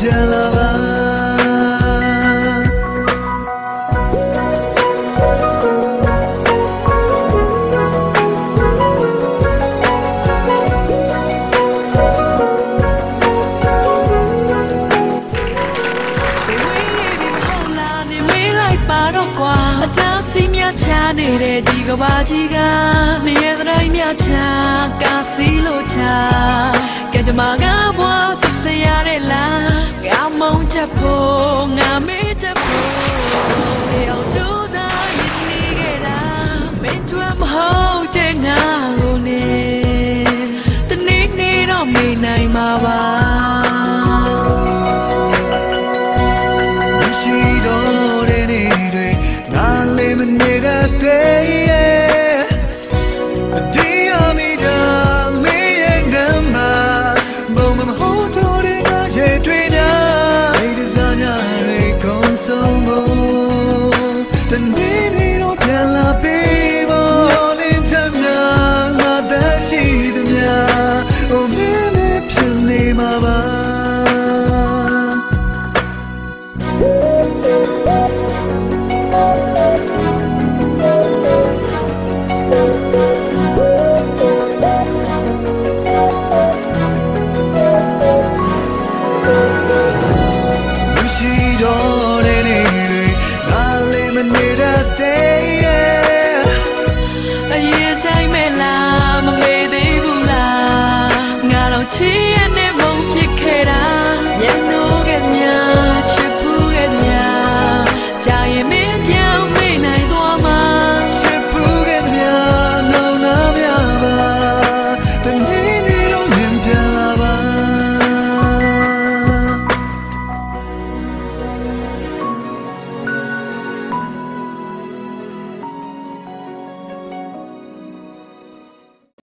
ပြန်လာပါနေတဲ့ဒီကဘာကြီးကနေရတိုင်းမြချာကာစီလို့ချာကဲကြမှာက နိုင်မှာပါ even knew